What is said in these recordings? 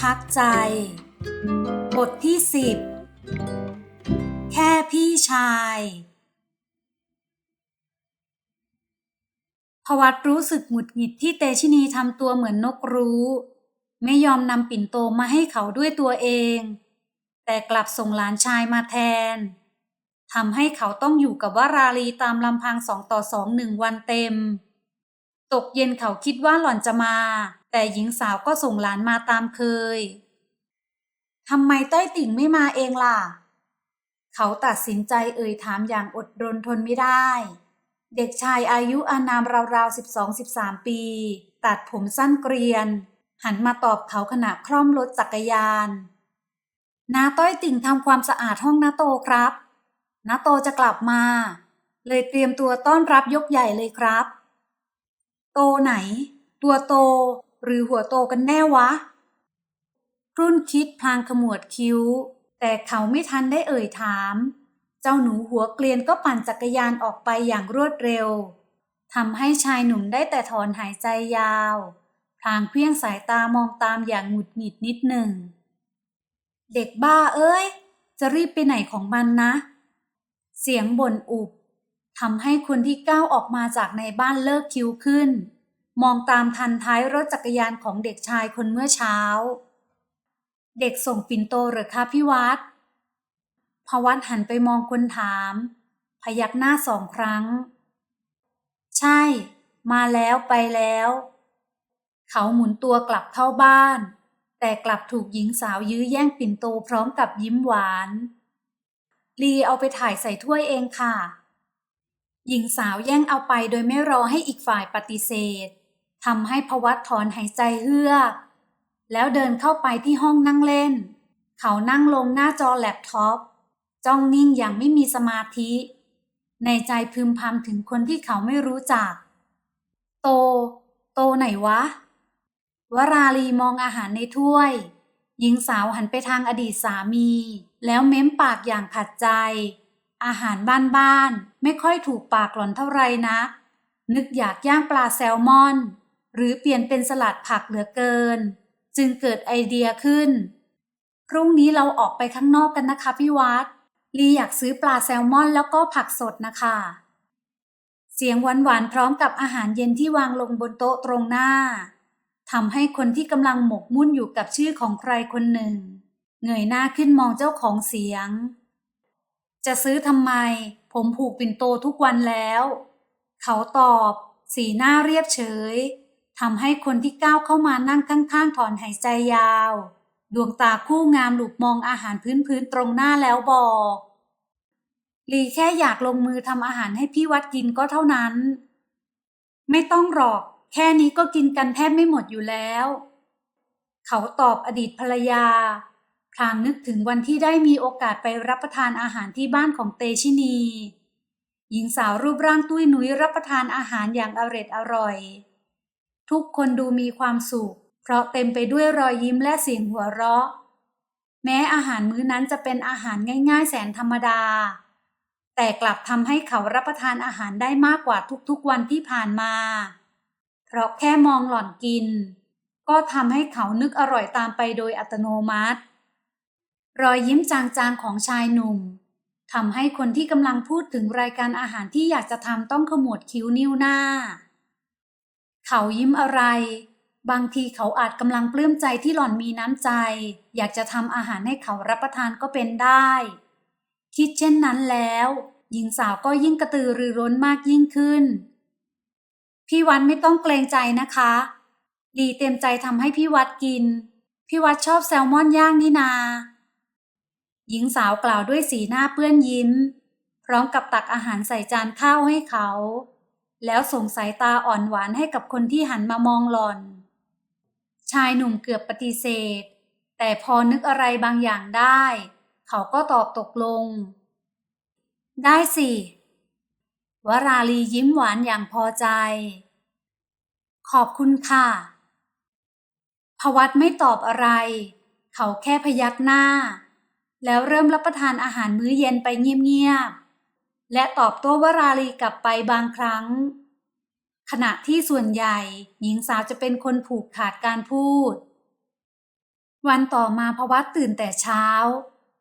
พักใจ บทที่สิบแค่พี่ชายพวัตรู้สึกหงุดหงิดที่เตชินีทำตัวเหมือนนกรู้ ไม่ยอมนำปิ่นโตมาให้เขาด้วยตัวเอง แต่กลับส่งหลานชายมาแทนทำให้เขาต้องอยู่กับวาราลีตามลำพังสองต่อสองหนึ่งวันเต็ม ตกเย็นเขาคิดว่าหล่อนจะมา แต่หญิงสาวก็ส่งหลานมาตามเคยทำไมต้อยติ่งไม่มาเองล่ะ เขาตัดสินใจเอ่ยถามอย่างอดรนทนไม่ได้ เด็กชายอายุอานามราวๆสิบสองสิบสามปี ตัดผมสั้นเกรียน หันมาตอบเขาขณะคล่อมรถจักรยานนาต้อยติ่งทำความสะอาดห้องนาโตครับนาโตจะกลับมา เลยเตรียมตัวต้อนรับยกใหญ่เลยครับ โตไหน ตัวโต หรือหัวโตกันแน่วะ รุ่นคิดพลางขมวดคิ้ว แต่เขาไม่ทันได้เอ่ยถาม เจ้าหนูหัวเกลียนก็ปั่นจักรยานออกไปอย่างรวดเร็วทำให้ชายหนุ่มได้แต่ถอนหายใจยาว พลางเพี้ยงสายตามองตามอย่างหงุดหงิดนิดหนึ่ง เด็กบ้าเอ้ย จะรีบไปไหนของมันนะ เสียงบ่นอุบทำให้คนที่ก้าวออกมาจากในบ้านเลิกคิ้วขึ้น มองตามทันท้ายรถจักรยานของเด็กชายคนเมื่อเช้า เด็กส่งปิ่นโตหรือคะพี่วัดพวัดหันไปมองคนถาม พยักหน้าสองครั้ง ใช่ มาแล้วไปแล้ว เขาหมุนตัวกลับเข้าบ้าน แต่กลับถูกหญิงสาวยื้อแย่งปิ่นโตพร้อมกับยิ้มหวาน ลีเอาไปถ่ายใส่ถ้วยเองค่ะ หญิงสาวแย่งเอาไปโดยไม่รอให้อีกฝ่ายปฏิเสธ ทำให้พวัตถอนหายใจเฮือกแล้วเดินเข้าไปที่ห้องนั่งเล่น เขานั่งลงหน้าจอแล็ปท็อป จ้องนิ่งอย่างไม่มีสมาธิ ในใจพึมพำถึงคนที่เขาไม่รู้จัก โต โตไหนวะ วราลีมองอาหารในถ้วย หญิงสาวหันไปทางอดีตสามี แล้วเม้มปากอย่างขัดใจ อาหารบ้านๆไม่ค่อยถูกปากหล่อนเท่าไรนะ นึกอยากย่างปลาแซลมอน หรือเปลี่ยนเป็นสลัดผักเหลือเกิน จึงเกิดไอเดียขึ้น พรุ่งนี้เราออกไปข้างนอกกันนะคะพี่วัดลีอยากซื้อปลาแซลมอนแล้วก็ผักสดนะคะ เสียงหวานๆพร้อมกับอาหารเย็นที่วางลงบนโต๊ะตรงหน้าทำให้คนที่กำลังหมกมุ่นอยู่กับชื่อของใครคนหนึ่ง เงยหน้าขึ้นมองเจ้าของเสียง จะซื้อทำไม ผมผูกปิ่นโตทุกวันแล้ว เขาตอบ สีหน้าเรียบเฉย ทำให้คนที่ก้าวเข้ามานั่งข้างๆถอนหายใจยาว ดวงตาคู่งามหลุบมองอาหารพื้นๆตรงหน้าแล้วบอกลีแค่อยากลงมือทำอาหารให้พี่วัดกินก็เท่านั้น ไม่ต้องหรอก แค่นี้ก็กินกันแทบไม่หมดอยู่แล้ว เขาตอบอดีตภรรยา พลางนึกถึงวันที่ได้มีโอกาสไปรับประทานอาหารที่บ้านของเตชินี หญิงสาวรูปร่างตุ้ยหนุยรับประทานอาหารอย่างอร็ดอร่อย ทุกคนดูมีความสุข เพราะเต็มไปด้วยรอยยิ้มและเสียงหัวเราะ แม้อาหารมื้อนั้นจะเป็นอาหารง่าย ๆ แสนธรรมดา แต่กลับทำให้เขารับประทานอาหารได้มากกว่าทุกๆวันที่ผ่านมา เพราะแค่มองหล่อนกิน ก็ทำให้เขานึกอร่อยตามไปโดยอัตโนมัติ รอยยิ้มจางๆของชายหนุ่มทำให้คนที่กำลังพูดถึงรายการอาหารที่อยากจะทำต้องขมวดคิ้วนิ้วหน้า เขายิ้มอะไร บางทีเขาอาจกำลังปลื้มใจที่หล่อนมีน้ำใจ อยากจะทำอาหารให้เขารับประทานก็เป็นได้ คิดเช่นนั้นแล้ว หญิงสาวก็ยิ่งกระตือรือร้นมากยิ่งขึ้น พี่วัดไม่ต้องเกรงใจนะคะ ดีเต็มใจทำให้พี่วัดกิน พี่วัดชอบแซลมอนย่างนี่นา หญิงสาวกล่าวด้วยสีหน้าเปื้อนยิ้ม พร้อมกับตักอาหารใส่จานข้าวให้เขา แล้วส่งสายตาอ่อนหวานให้กับคนที่หันมามองหลอน ชายหนุ่มเกือบปฏิเสธ แต่พอนึกอะไรบางอย่างได้ เขาก็ตอบตกลง ได้สิ วราลียิ้มหวานอย่างพอใจ ขอบคุณค่ะพวัตไม่ตอบอะไร เขาแค่พยักหน้า แล้วเริ่มรับประทานอาหารมื้อเย็นไปเงียบๆ และตอบโต้วราลีกลับไปบางครั้ง ขณะที่ส่วนใหญ่หญิงสาวจะเป็นคนผูกขาดการพูด วันต่อมาพวัตตื่นแต่เช้า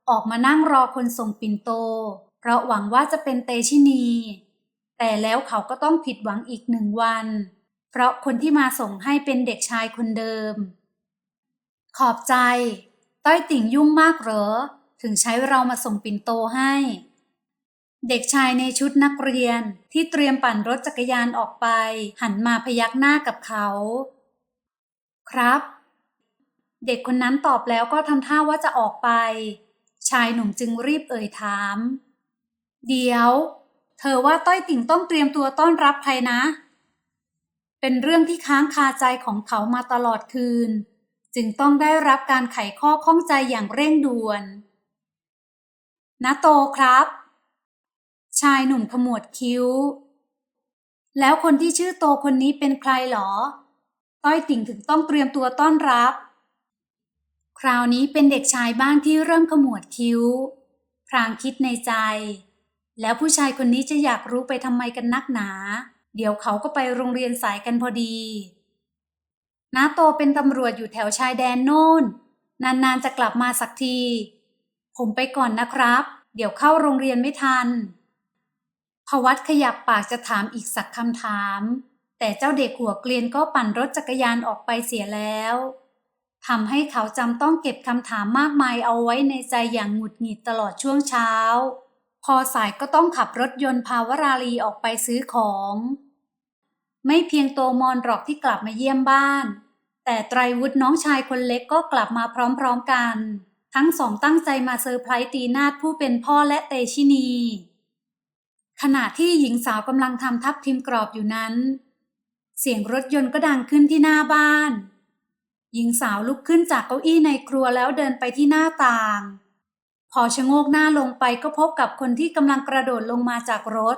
ออกมานั่งรอคนส่งปิ่นโต เพราะหวังว่าจะเป็นเตชินี แต่แล้วเขาก็ต้องผิดหวังอีกหนึ่งวัน เพราะคนที่มาส่งให้เป็นเด็กชายคนเดิม ขอบใจ ต้อยติ่งยุ่งมากเหรอ ถึงใช้เรามาส่งปิ่นโตให้ เด็กชายในชุดนักเรียนที่เตรียมปั่นรถจักรยานออกไป หันมาพยักหน้ากับเขา ครับ เด็กคนนั้นตอบแล้วก็ทำท่าว่าจะออกไป ชายหนุ่มจึงรีบเอ่ยถาม เดี๋ยว เธอว่าต้อยติ่งต้องเตรียมตัวต้อนรับใครนะ เป็นเรื่องที่ค้างคาใจของเขามาตลอดคืน จึงต้องได้รับการไขข้อข้องใจอย่างเร่งด่วนนาโตครับ ชายหนุ่มขมวดคิ้ว แล้วคนที่ชื่อโตคนนี้เป็นใครหรอ ต้อยติ่งถึงต้องเตรียมตัวต้อนรับ คราวนี้เป็นเด็กชายบ้างที่เริ่มขมวดคิ้ว พรางคิดในใจ แล้วผู้ชายคนนี้จะอยากรู้ไปทำไมกันนักหนา เดี๋ยวเขาก็ไปโรงเรียนสายกันพอดีน้าโตเป็นตำรวจอยู่แถวชายแดนโน่น นานๆจะกลับมาสักที ผมไปก่อนนะครับ เดี๋ยวเข้าโรงเรียนไม่ทัน พวัตขยับปากจะถามอีกสักคำถาม แต่เจ้าเด็กหัวเกลียนก็ปั่นรถจักรยานออกไปเสียแล้วทำให้เขาจำต้องเก็บคำถามมากมายเอาไว้ในใจอย่างหงุดหงิดตลอดช่วงเช้า พอสายก็ต้องขับรถยนต์พาวราลีออกไปซื้อของ ไม่เพียงโตมอนหรอกที่กลับมาเยี่ยมบ้าน แต่ไตรวุฒิน้องชายคนเล็กก็กลับมาพร้อมๆกัน ทั้งสองตั้งใจมาเซอร์ไพรส์ตีนาดผู้เป็นพ่อและเตชินี ขณะที่หญิงสาวกำลังทำทับทิมกรอบอยู่นั้น เสียงรถยนต์ก็ดังขึ้นที่หน้าบ้าน หญิงสาวลุกขึ้นจากเก้าอี้ในครัวแล้วเดินไปที่หน้าต่าง พอชะโงกหน้าลงไปก็พบกับคนที่กำลังกระโดดลงมาจากรถ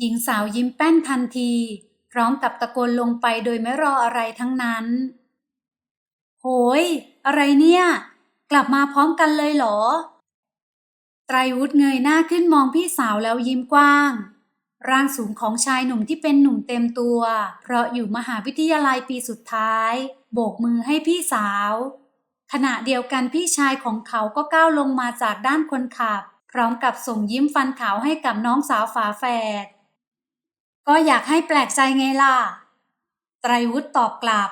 หญิงสาวยิ้มแป้นทันที พร้อมกับตะโกนลงไปโดยไม่รออะไรทั้งนั้น โหย อะไรเนี่ย กลับมาพร้อมกันเลยเหรอ ไตรวุฒิเงยหน้าขึ้นมองพี่สาวแล้วยิ้มกว้าง ร่างสูงของชายหนุ่มที่เป็นหนุ่มเต็มตัว เพราะอยู่มหาวิทยาลัยปีสุดท้าย โบกมือให้พี่สาว ขณะเดียวกันพี่ชายของเขาก็ก้าวลงมาจากด้านคนขับ พร้อมกับส่งยิ้มฟันขาวให้กับน้องสาวฝาแฝด ก็อยากให้แปลกใจไงล่ะ ไตรวุฒิตอบกลับ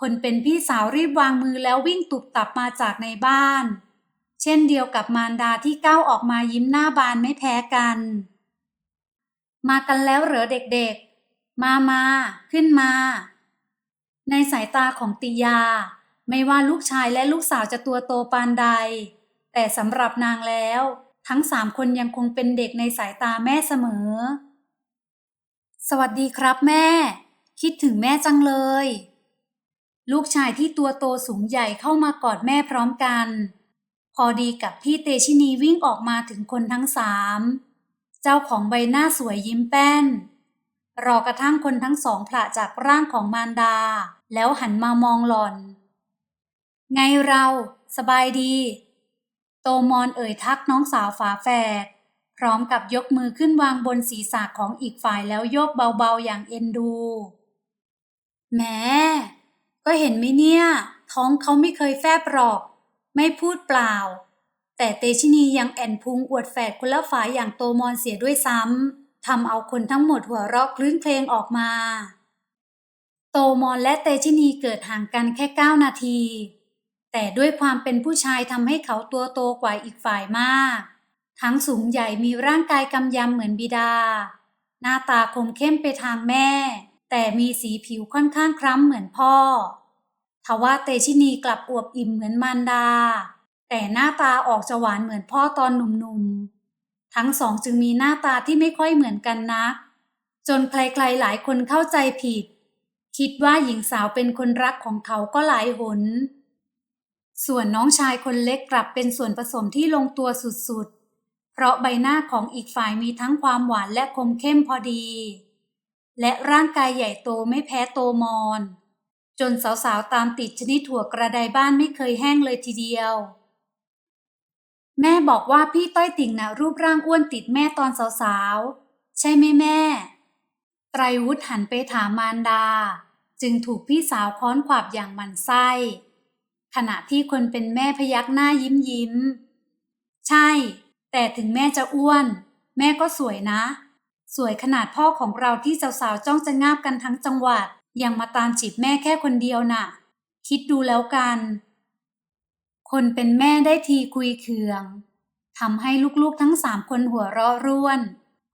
คนเป็นพี่สาวรีบวางมือแล้ววิ่งตุบตับมาจากในบ้าน ช่นเดียวกับมารดาที่ก้าวออกมายิ้มหน้าบานไม่แพ้กัน มากันแล้วเหรอเด็กๆ มามา ขึ้นมา ในสายตาของติยา ไม่ว่าลูกชายและลูกสาวจะตัวโตปานใด แต่สำหรับนางแล้ว ทั้งสามคนยังคงเป็นเด็กในสายตาแม่เสมอ สวัสดีครับแม่ คิดถึงแม่จังเลย ลูกชายที่ตัวโตสูงใหญ่เข้ามากอดแม่พร้อมกัน พอดีกับพี่เตชินีวิ่งออกมาถึงคนทั้งสาม เจ้าของใบหน้าสวยยิ้มแป้น รอกระทั่งคนทั้งสองผละจากร่างของมารดา แล้วหันมามองหล่อน ไงเรา สบายดี โตมอนเอ่ยทักน้องสาวฝาแฝด พร้อมกับยกมือขึ้นวางบนศีรษะของอีกฝ่ายแล้วโยกเบาๆอย่างเอ็นดูแหมก็เห็นไหมเนี่ย ท้องเขาไม่เคยแฟบหรอก ไม่พูดเปล่า แต่เตชินียังแอนพุงอวดแฝดคนละฝาอย่างโตมอนเสียด้วยซ้ำทำเอาคนทั้งหมดหัวเราะคลื้นเพลงออกมา โตมอนและเตชินีเกิดห่างกันแค่เก้านาที แต่ด้วยความเป็นผู้ชายทำให้เขาตัวโตกว่าอีกฝ่ายมาก ทั้งสูงใหญ่มีร่างกายกำยำเหมือนบิดา หน้าตาคมเข้มไปทางแม่ แต่มีสีผิวค่อนข้างคล้ำเหมือนพ่อ ทว่าเตชินีกลับอวบอิ่มเหมือนมารดา แต่หน้าตาออกจะหวานเหมือนพ่อตอนหนุ่มๆ ทั้งสองจึงมีหน้าตาที่ไม่ค่อยเหมือนกันนัก จนใครๆหลายคนเข้าใจผิด คิดว่าหญิงสาวเป็นคนรักของเขาก็หลายหน ส่วนน้องชายคนเล็กกลับเป็นส่วนผสมที่ลงตัวสุดๆ เพราะใบหน้าของอีกฝ่ายมีทั้งความหวานและคมเข้มพอดี และร่างกายใหญ่โตไม่แพ้โตมอน จนสาวๆ ตามติดชนิดถั่วกระไดบ้านไม่เคยแห้งเลยทีเดียว แม่บอกว่าพี่ต้อยติ่งนะรูปร่างอ้วนติดแม่ตอนสาวๆ ใช่ไหมแม่ ไตรวุฒิหันไปถามมารดา จึงถูกพี่สาวค้อนขวาบอย่างมันไส้ขขณะที่คนเป็นแม่พยักหน้ายิ้มยิ้ม ใช่ แต่ถึงแม่จะอ้วน แม่ก็สวยนะ สวยขนาดพ่อของเราที่สาวๆ จ้องจะงาบกันทั้งจังหวัด ยังมาตามจีบแม่แค่คนเดียวน่ะ คิดดูแล้วกัน คนเป็นแม่ได้ทีคุยเคืองทำให้ลูกๆทั้งสามคนหัวเราะร่วน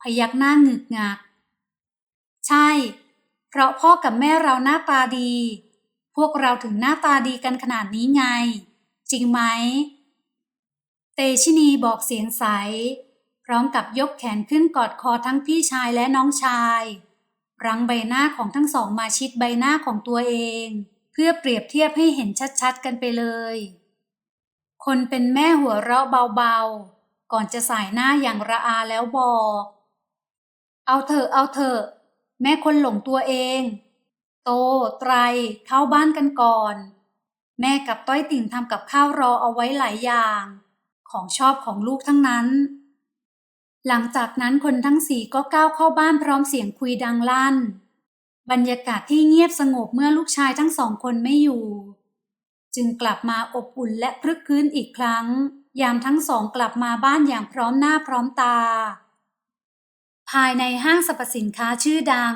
พยักหน้าหงึกงัก ใช่ เพราะพ่อกับแม่เราหน้าตาดี พวกเราถึงหน้าตาดีกันขนาดนี้ไง จริงไหม เตชินีบอกเสียงใส พร้อมกับยกแขนขึ้นกอดคอทั้งพี่ชายและน้องชาย รั้งใบหน้าของทั้งสองมาชิดใบหน้าของตัวเอง เพื่อเปรียบเทียบให้เห็นชัดๆกันไปเลย คนเป็นแม่หัวเราะเบาๆ ก่อนจะสายหน้าอย่างระอาแล้วบอก เอาเถอะเอาเถอะแม่คนหลงตัวเอง โต ไตร เข้าบ้านกันก่อน แม่กับต้อยติ่งทำกับข้าวรอเอาไว้หลายอย่าง ของชอบของลูกทั้งนั้น หลังจากนั้นคนทั้งสี่ก็ก้าวเข้าบ้านพร้อมเสียงคุยดังลั่น บรรยากาศที่เงียบสงบเมื่อลูกชายทั้งสองคนไม่อยู่ จึงกลับมาอบอุ่นและพรึกคืนอีกครั้ง ยามทั้งสองกลับมาบ้านอย่างพร้อมหน้าพร้อมตา ภายในห้างสรรพสินค้าชื่อดัง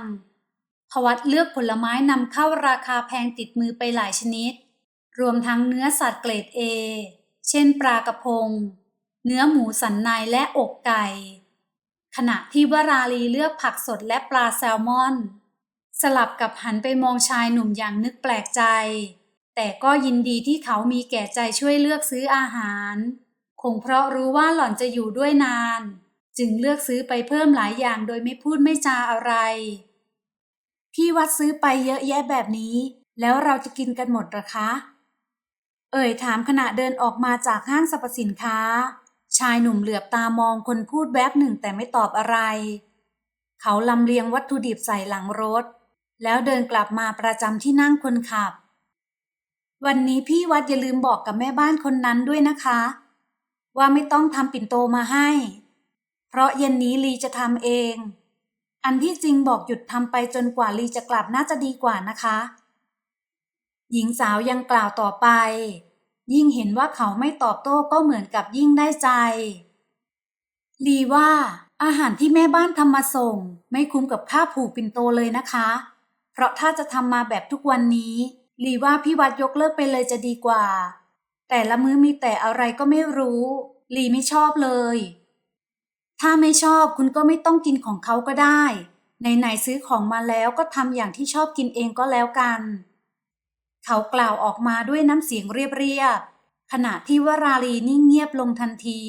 พวัดเลือกผลไม้นำเข้าราคาแพงติดมือไปหลายชนิด รวมทั้งเนื้อสัตว์เกรดเอเช่นปลากระพง เนื้อหมูสันในและอกไก่ ขณะที่วราลีเลือกผักสดและปลาแซลมอน สลับกับหันไปมองชายหนุ่มอย่างนึกแปลกใจ แต่ก็ยินดีที่เขามีแก่ใจช่วยเลือกซื้ออาหาร คงเพราะรู้ว่าหล่อนจะอยู่ด้วยนาน จึงเลือกซื้อไปเพิ่มหลายอย่างโดยไม่พูดไม่จาอะไร พี่วัดซื้อไปเยอะแยะแบบนี้ แล้วเราจะกินกันหมดหรอคะ เอ่ยถามขณะเดินออกมาจากห้างสรรพสินค้า ชายหนุ่มเหลือบตามองคนพูดแวบหนึ่งแต่ไม่ตอบอะไร เขาลำเลียงวัตถุดิบใส่หลังรถ แล้วเดินกลับมาประจำที่นั่งคนขับ วันนี้พี่วัดอย่าลืมบอกกับแม่บ้านคนนั้นด้วยนะคะ ว่าไม่ต้องทำปิ่นโตมาให้ เพราะเย็นนี้ลีจะทำเอง อันที่จริงบอกหยุดทำไปจนกว่าลีจะกลับน่าจะดีกว่านะคะ หญิงสาวยังกล่าวต่อไป ยิ่งเห็นว่าเขาไม่ตอบโต้ก็เหมือนกับยิ่งได้ใจ ลีว่าอาหารที่แม่บ้านทำมาส่ง ไม่คุ้มกับค่าผูกปิ่นโตเลยนะคะ เพราะถ้าจะทำมาแบบทุกวันนี้ ลีว่าพี่วัดยกเลิกไปเลยจะดีกว่า แต่ละมื้อมีแต่อะไรก็ไม่รู้ ลีไม่ชอบเลย ถ้าไม่ชอบคุณก็ไม่ต้องกินของเขาก็ได้ไหนๆซื้อของมาแล้วก็ทำอย่างที่ชอบกินเองก็แล้วกัน เขากล่าวออกมาด้วยน้ำเสียงเรียบๆขณะที่วราลีนิ่งเงียบลงทันที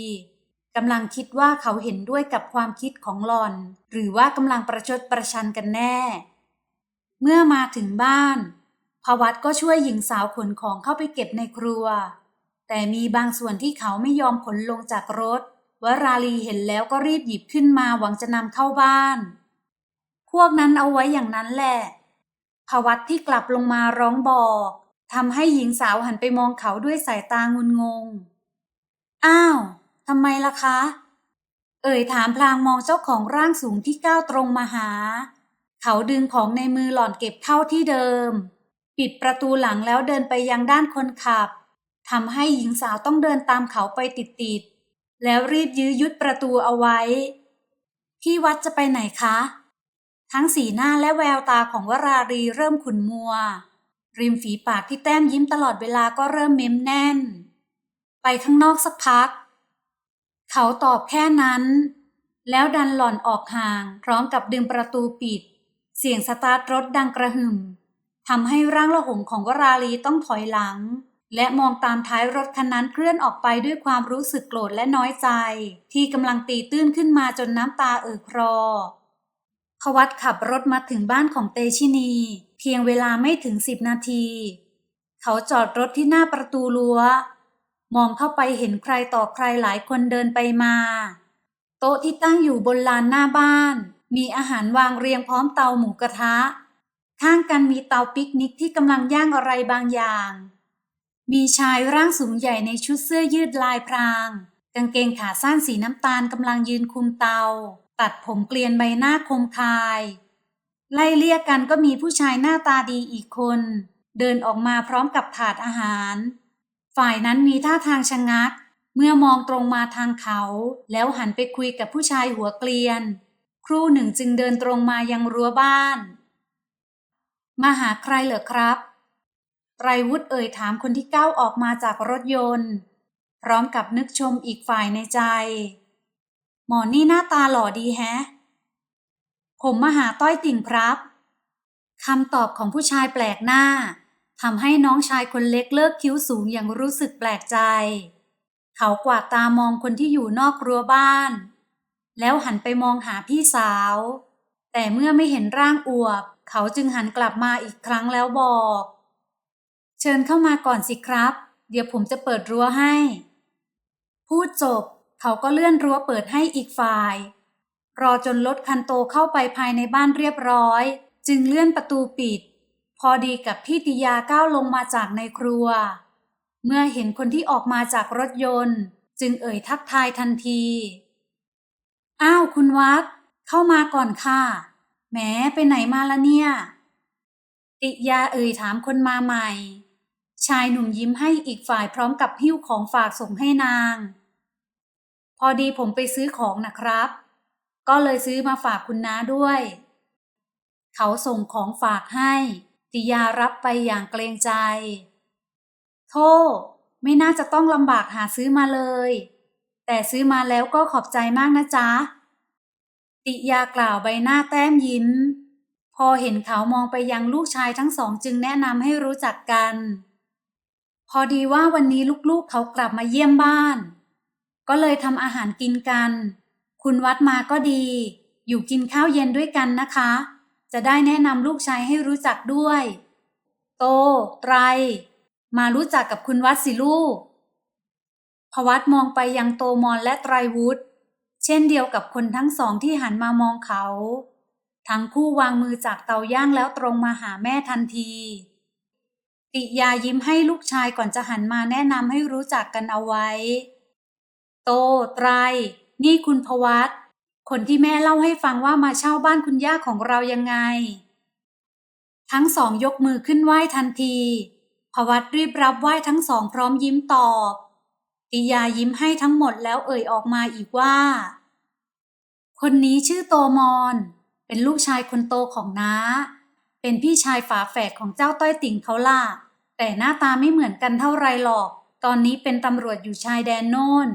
กำลังคิดว่าเขาเห็นด้วยกับความคิดของหลอน หรือว่ากำลังประชดประชันกันแน่ เมื่อมาถึงบ้านพวัตก็ช่วยหญิงสาวขนของเข้าไปเก็บในครัว แต่มีบางส่วนที่เขาไม่ยอมขนลงจากรถวราลีเห็นแล้วก็รีบหยิบขึ้นมาหวังจะนำเข้าบ้าน พวกนั้นเอาไว้อย่างนั้นแหละ พวัตที่กลับลงมาร้องบอกทำให้หญิงสาวหันไปมองเขาด้วยสายตางุนงง อ้าวทำไมล่ะคะ เอ่ยถามพลางมองเจ้าของร่างสูงที่ก้าวตรงมาหา เขาดึงของในมือหล่อนเก็บเข้าที่เดิม ปิดประตูหลังแล้วเดินไปยังด้านคนขับทำให้หญิงสาวต้องเดินตามเขาไปติดๆแล้วรีบยื้อยุดประตูเอาไว้ พี่วัดจะไปไหนคะ ทั้งสีหน้าและแววตาของวรารีเริ่มขุ่นมัว ริมฝีปากที่แต้มยิ้มตลอดเวลาก็เริ่มเม้มแน่น ไปข้างนอกสักพัก เขาตอบแค่นั้น แล้วดันหล่อนออกห่าง พร้อมกับดึงประตูปิด เสียงสตาร์ทรถดังกระหึ่มทำให้ร่างละหงของวราลีต้องถอยหลัง และมองตามท้ายรถคันนั้นเคลื่อนออกไปด้วยความรู้สึกโกรธและน้อยใจ ที่กำลังตีตื้นขึ้นมาจนน้ำตาเอ่อครอ วัดขับรถมาถึงบ้านของเตชินี เพียงเวลาไม่ถึงสิบนาที เขาจอดรถที่หน้าประตูรั้ว มองเข้าไปเห็นใครต่อใครหลายคนเดินไปมา โต๊ะที่ตั้งอยู่บนลานหน้าบ้าน มีอาหารวางเรียงพร้อมเตาหมูกระทะ ข้างกันมีเตาปิกนิกที่กำลังย่างอะไรบางอย่าง มีชายร่างสูงใหญ่ในชุดเสื้อยืดลายพราง กางเกงขาสั้นสีน้ำตาลกำลังยืนคุมเตา ตัดผมเกลียนใบหน้าคมคาย ไล่เลี่ยกันก็มีผู้ชายหน้าตาดีอีกคน เดินออกมาพร้อมกับถาดอาหาร ฝ่ายนั้นมีท่าทางชะงัก เมื่อมองตรงมาทางเขา แล้วหันไปคุยกับผู้ชายหัวเกลียน ครู่หนึ่งจึงเดินตรงมายังรั้วบ้าน มาหาใครเหรอครับไตรวุฒิเอ่ยถามคนที่ก้าวออกมาจากรถยนต์ พร้อมกับนึกชมอีกฝ่ายในใจ หมอนี่หน้าตาหล่อดีแฮะ ผมมาหาต้อยติ่งครับคำตอบของผู้ชายแปลกหน้าทำให้น้องชายคนเล็กเลิกคิ้วสูงอย่างรู้สึกแปลกใจ เขากวาดตามองคนที่อยู่นอกรั้วบ้าน แล้วหันไปมองหาพี่สาว แต่เมื่อไม่เห็นร่างอวบ เขาจึงหันกลับมาอีกครั้งแล้วบอก เชิญเข้ามาก่อนสิครับ เดี๋ยวผมจะเปิดรั้วให้ พูดจบ เขาก็เลื่อนรั้วเปิดให้อีกฝ่าย รอจนรถคันโตเข้าไปภายในบ้านเรียบร้อย จึงเลื่อนประตูปิด พอดีกับพี่ติยาก้าวลงมาจากในครัว เมื่อเห็นคนที่ออกมาจากรถยนต์ จึงเอ่ยทักทายทันที อ้าวคุณวัดเข้ามาก่อนค่ะแหมไปไหนมาละเนี่ย ติยาเอ่ยถามคนมาใหม่ ชายหนุ่มยิ้มให้อีกฝ่ายพร้อมกับหิ้วของฝากส่งให้นาง พอดีผมไปซื้อของนะครับ ก็เลยซื้อมาฝากคุณน้าด้วย เขาส่งของฝากให้ ติยารับไปอย่างเกรงใจ โทษไม่น่าจะต้องลำบากหาซื้อมาเลย แต่ซื้อมาแล้วก็ขอบใจมากนะจ๊ะ ติยากล่าวใบหน้าแต้มยิ้ม พอเห็นเขามองไปยังลูกชายทั้งสองจึงแนะนำให้รู้จักกัน พอดีว่าวันนี้ลูกๆเขากลับมาเยี่ยมบ้าน ก็เลยทำอาหารกินกัน คุณวัดมาก็ดี อยู่กินข้าวเย็นด้วยกันนะคะ จะได้แนะนำลูกชายให้รู้จักด้วย โต ไตร มารู้จักกับคุณวัดสิลูกพวัดมองไปยังโตมอนและไตรวุฒิเช่นเดียวกับคนทั้งสองที่หันมามองเขา ทั้งคู่วางมือจากเตาย่างแล้วตรงมาหาแม่ทันทีติยายิ้มให้ลูกชายก่อนจะหันมาแนะนำให้รู้จักกันเอาไว้ โตไตร นี่คุณพวัตคนที่แม่เล่าให้ฟังว่ามาเช่าบ้านคุณย่าของเรายังไง ทั้งสองยกมือขึ้นไหว้ทันทีพวัตรีบรับไหว้ทั้งสองพร้อมยิ้มตอบติยายิ้มให้ทั้งหมดแล้วเอ่ยออกมาอีกว่า คนนี้ชื่อโตมอนเป็นลูกชายคนโตของน้า เป็นพี่ชายฝาแฝดของเจ้าต้อยติ่งเขาล่ะ แต่หน้าตาไม่เหมือนกันเท่าไรหรอก ตอนนี้เป็นตำรวจอยู่ชายแดนโน่น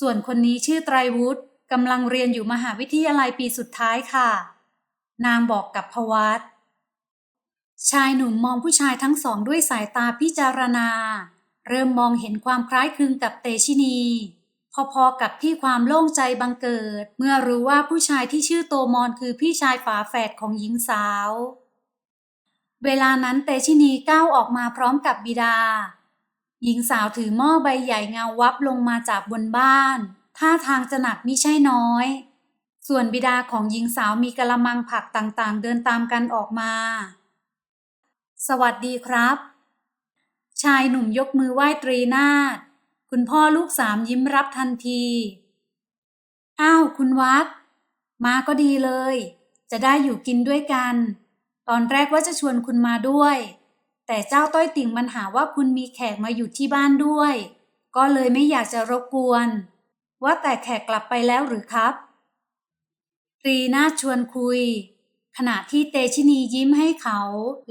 ส่วนคนนี้ชื่อไตรวุฒิกำลังเรียนอยู่มหาวิทยาลัยปีสุดท้ายค่ะ นางบอกกับพวัตชายหนุ่มมองผู้ชายทั้งสองด้วยสายตาพิจารณา เริ่มมองเห็นความคล้ายคลึงกับเตชินี พอๆกับที่ความโล่งใจบังเกิด เมื่อรู้ว่าผู้ชายที่ชื่อโตมอนคือพี่ชายฝาแฝดของหญิงสาว เวลานั้นเตชินีก้าวออกมาพร้อมกับบิดา หญิงสาวถือหม้อใบใหญ่เงาวับลงมาจากบนบ้าน ท่าทางจะหนักมิใช่น้อย ส่วนบิดาของหญิงสาวมีกระมังผักต่างๆ เดินตามกันออกมา สวัสดีครับ ชายหนุ่มยกมือไหว้ตรีนาถคุณพ่อลูกสามยิ้มรับทันที อ้าวคุณวัด มาก็ดีเลย จะได้อยู่กินด้วยกัน ตอนแรกว่าจะชวนคุณมาด้วย แต่เจ้าต้อยติ่งมันหาว่าคุณมีแขกมาอยู่ที่บ้านด้วย ก็เลยไม่อยากจะรบกวน ว่าแต่แขกกลับไปแล้วหรือครับตรีน่าชวนคุย ขณะที่เตชินียิ้มให้เขา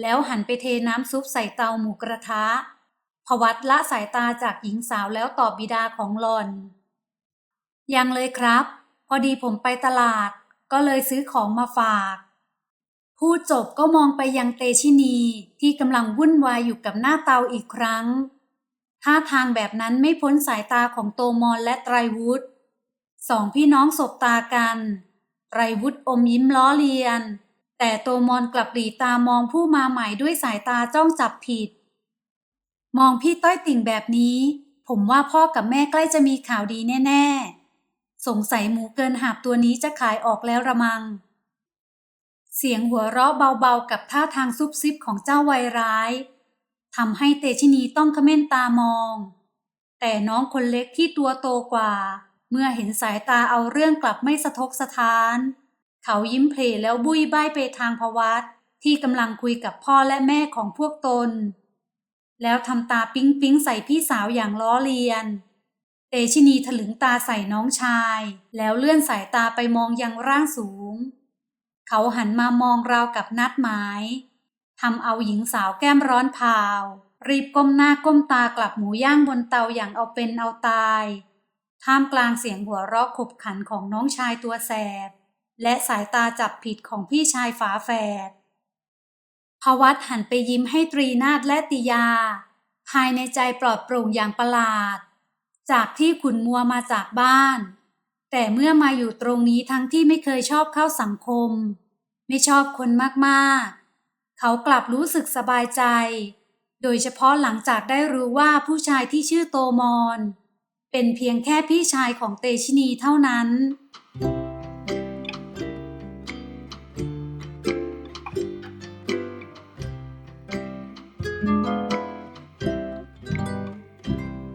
แล้วหันไปเทน้ำซุปใส่เตาหมูกระทะพวัตละสายตาจากหญิงสาวแล้วตอบบิดาของหลอน ยังเลยครับ พอดีผมไปตลาด ก็เลยซื้อของมาฝาก พูดจบก็มองไปยังเตชินีที่กำลังวุ่นวายอยู่กับหน้าเตาอีกครั้ง ท่าทางแบบนั้นไม่พ้นสายตาของโตมอนและไตรวุฒสองพี่น้องสบตากัน ไตรวุฒอมยิ้มล้อเลียน แต่โตมอนกลับหลีตามองผู้มาใหม่ด้วยสายตาจ้องจับผิด มองพี่ต้อยติ่งแบบนี้ ผมว่าพ่อกับแม่ใกล้จะมีข่าวดีแน่ ๆ สงสัยหมูเกินหาบตัวนี้จะขายออกแล้วระมัง เสียงหัวเราะเบาๆกับท่าทางซุบซิบของเจ้าวัยร้ายทำให้เตชินีต้องขม้นตามอง แต่น้องคนเล็กที่ตัวโตกว่า เมื่อเห็นสายตาเอาเรื่องกลับไม่สะทกสะท้าน เขายิ้มเพลแล้วบุยใบไปทางพวัตที่กำลังคุยกับพ่อและแม่ของพวกตน แล้วทำตาปิ๊งปิ๊งใส่พี่สาวอย่างล้อเลียน เตชินีถลึงตาใส่น้องชาย แล้วเลื่อนสายตาไปมองยังร่างสูง เขาหันมามองเรากับนัดหมายทำเอาหญิงสาวแก้มร้อนพาว รีบก้มหน้าก้มตากลับหมูย่างบนเตาอย่างเอาเป็นเอาตายท่ามกลางเสียงหัวเราะขบขันของน้องชายตัวแสบ และสายตาจับผิดของพี่ชายฝาแฝดพวัตหันไปยิ้มให้ตรีนาถและติยา ภายในใจปลอดโปร่งอย่างประหลาด จากที่ขุนมัวมาจากบ้าน แต่เมื่อมาอยู่ตรงนี้ทั้งที่ไม่เคยชอบเข้าสังคม ไม่ชอบคนมากๆ เขากลับรู้สึกสบายใจ โดยเฉพาะหลังจากได้รู้ว่าผู้ชายที่ชื่อโตมอน เป็นเพียงแค่พี่ชายของเตชินีเท่านั้น